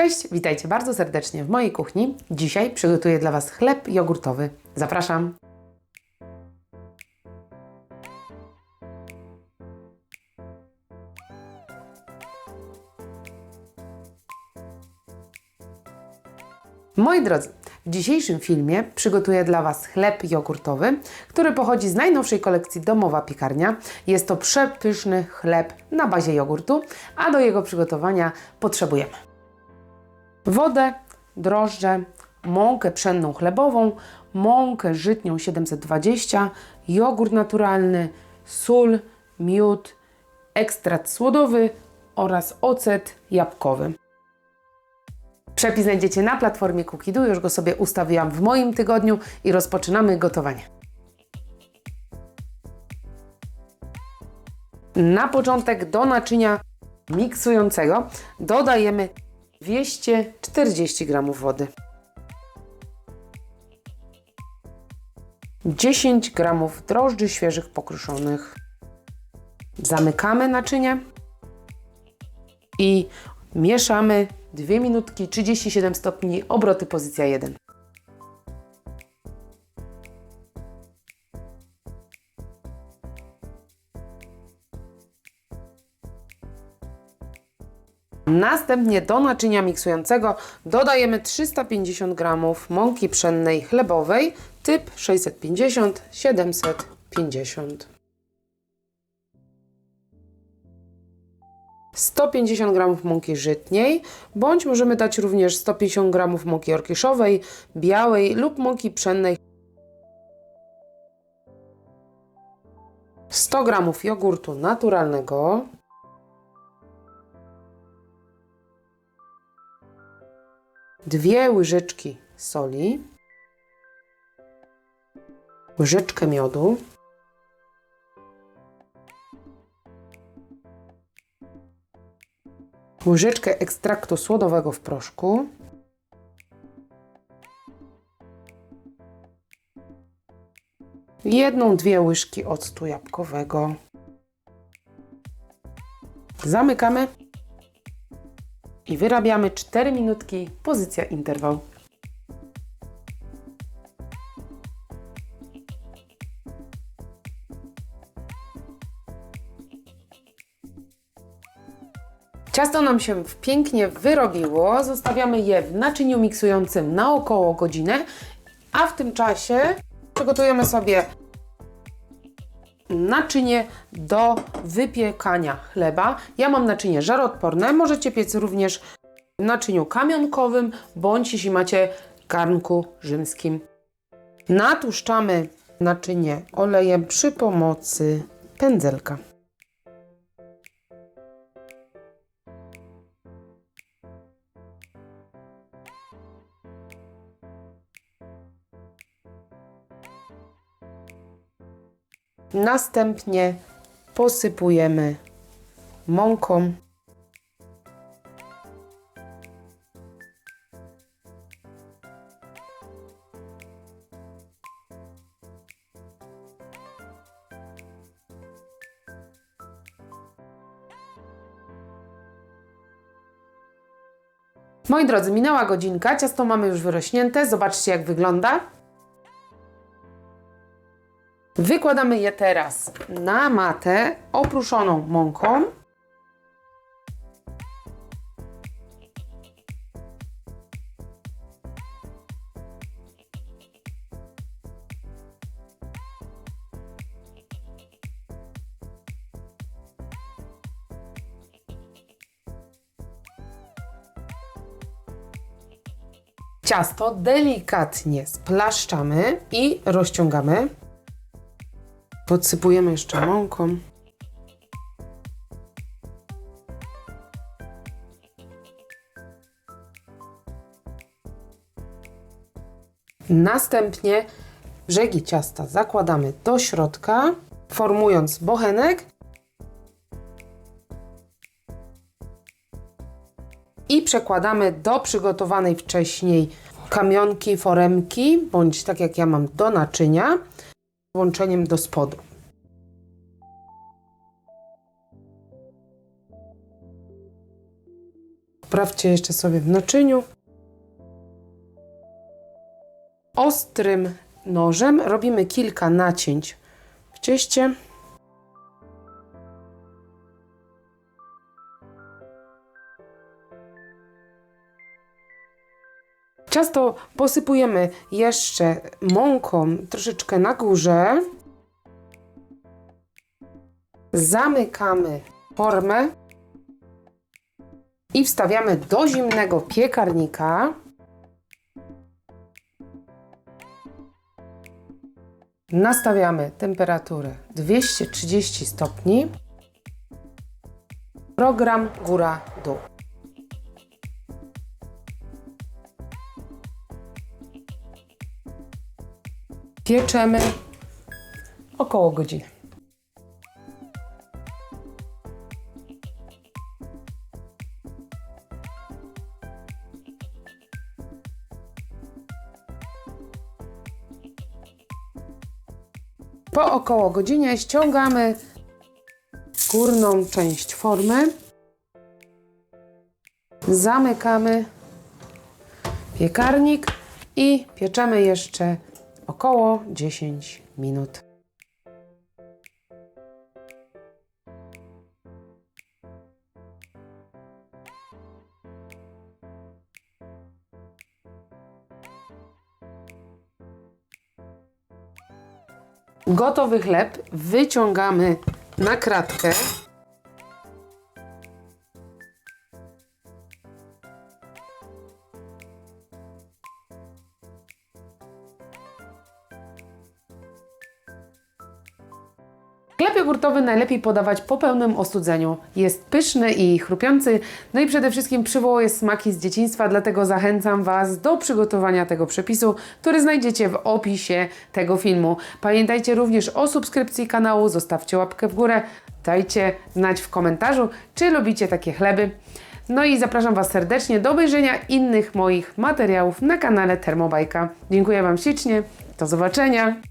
Cześć, witajcie bardzo serdecznie w mojej kuchni. Dzisiaj przygotuję dla Was chleb jogurtowy. Zapraszam. Moi drodzy, w dzisiejszym filmie przygotuję dla Was chleb jogurtowy, który pochodzi z najnowszej kolekcji Domowa Piekarnia. Jest to przepyszny chleb na bazie jogurtu, a do jego przygotowania potrzebujemy wodę, drożdże, mąkę pszenną chlebową, mąkę żytnią 720, jogurt naturalny, sól, miód, ekstrakt słodowy oraz ocet jabłkowy. Przepis znajdziecie na platformie Cookidu, już go sobie ustawiłam w moim tygodniu i rozpoczynamy gotowanie. Na początek do naczynia miksującego dodajemy 240 g wody, 10 g drożdży świeżych pokruszonych. Zamykamy naczynie i mieszamy 2 minutki 37 stopni, obroty pozycja 1. Następnie do naczynia miksującego dodajemy 350 g mąki pszennej chlebowej typ 650-750. 150 g mąki żytniej, bądź możemy dać również 150 g mąki orkieszowej, białej lub mąki pszennej. 100 g jogurtu naturalnego, dwie łyżeczki soli, łyżeczkę miodu, łyżeczkę ekstraktu słodowego w proszku, jedną, dwie łyżki octu jabłkowego. Zamykamy i wyrabiamy 4 minutki, pozycja interwał. Ciasto nam się pięknie wyrobiło. Zostawiamy je w naczyniu miksującym na około godzinę, a w tym czasie przygotujemy sobie naczynie do wypiekania chleba. Ja mam naczynie żaroodporne, możecie piec również w naczyniu kamionkowym, bądź jeśli macie garnku rzymskim. Natłuszczamy naczynie olejem przy pomocy pędzelka. Następnie posypujemy mąką. Moi drodzy, minęła godzinka, ciasto mamy już wyrośnięte. Zobaczcie, jak wygląda. Wykładamy je teraz na matę opruszoną mąką. Ciasto delikatnie splaszczamy i rozciągamy. Podsypujemy jeszcze mąką. Następnie brzegi ciasta zakładamy do środka, formując bochenek i przekładamy do przygotowanej wcześniej kamionki, foremki, bądź tak jak ja mam do naczynia włączeniem do spodu. Poprawcie jeszcze sobie w naczyniu. Ostrym nożem robimy kilka nacięć w cieście. Ciasto posypujemy jeszcze mąką troszeczkę na górze. Zamykamy formę i wstawiamy do zimnego piekarnika. Nastawiamy temperaturę 230 stopni. Program góra-dół. Pieczemy około godziny. Po około godzinie ściągamy górną część formy. Zamykamy piekarnik i pieczemy jeszcze około 10 minut. Gotowy chleb wyciągamy na kratkę. Chleb jogurtowy najlepiej podawać po pełnym ostudzeniu. Jest pyszny i chrupiący, no i przede wszystkim przywołuje smaki z dzieciństwa, dlatego zachęcam Was do przygotowania tego przepisu, który znajdziecie w opisie tego filmu. Pamiętajcie również o subskrypcji kanału, zostawcie łapkę w górę, dajcie znać w komentarzu, czy lubicie takie chleby. No i zapraszam Was serdecznie do obejrzenia innych moich materiałów na kanale Termobajka. Dziękuję Wam ślicznie, do zobaczenia!